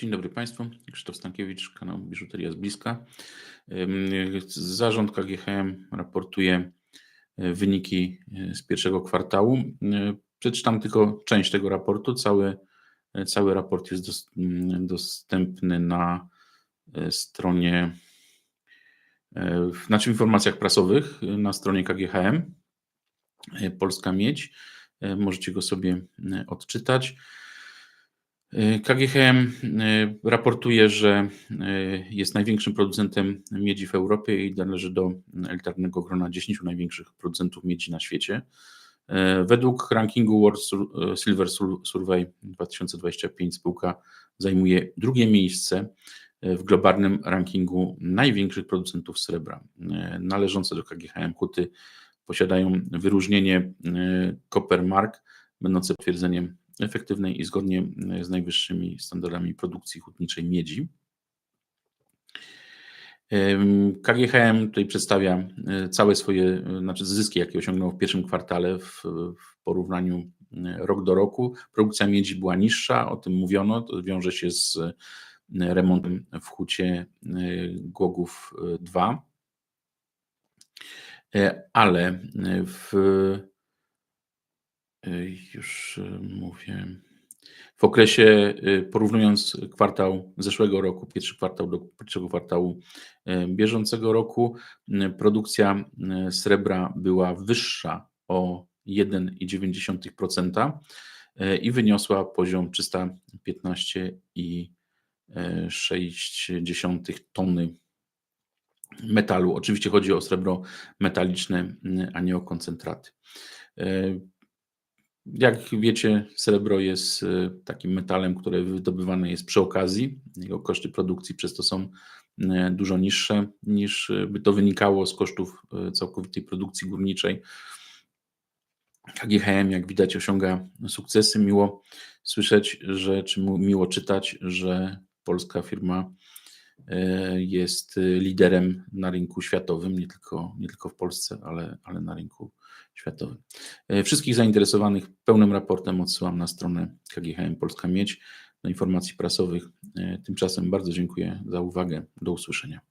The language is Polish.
Dzień dobry Państwu. Krzysztof Stankiewicz, kanał Biżuteria z Bliska. Zarząd KGHM raportuje e, wyniki e, z pierwszego kwartału. E, Przeczytam tylko część tego raportu. Cały, cały raport jest dos- dostępny na stronie, znaczy w informacjach prasowych na stronie KGHM. Polska Miedź. Możecie go sobie odczytać. KGHM e, raportuje, że e, jest największym producentem miedzi w Europie i należy do elitarnego grona 10 największych producentów miedzi na świecie. E, Według rankingu World Silver Sur- Survey 2025 spółka zajmuje drugie miejsce w globalnym rankingu największych producentów srebra. Należące do KGHM huty posiadają wyróżnienie e, Copper Mark, będące potwierdzeniem efektywnej i zgodnie e, z najwyższymi standardami produkcji hutniczej miedzi. KGHM tutaj przedstawia e, całe swoje, e, znaczy zyski, jakie osiągnął w pierwszym kwartale w, w porównaniu rok do roku. Produkcja miedzi była niższa, o tym mówiono, to wiąże się z remontem w hucie Głogów e, 2. E, Ale w Już y, mówię. W okresie, y, porównując kwartał zeszłego roku, pierwszy kwartał do pierwszego kwartału y, bieżącego roku, produkcja srebra była wyższa o 1,9% y, i wyniosła poziom 315,6 tony metalu. Oczywiście chodzi o srebro metaliczne, a nie o koncentraty. Y, jak wiecie, srebro jest e, takim metalem, który wydobywany jest przy okazji. Jego koszty produkcji przez to są e, dużo niższe niż e, by to wynikało z kosztów całkowitej produkcji górniczej. KGHM, jak widać, osiąga sukcesy. Miło słyszeć, że, czy miło czytać, że polska firma jest e, liderem na rynku światowym, nie tylko, nie tylko w Polsce, ale, ale na rynku światowym. E, Wszystkich zainteresowanych pełnym raportem odsyłam na stronę KGHM Polska Miedź do informacji prasowych. E, Tymczasem bardzo dziękuję za uwagę. Do usłyszenia.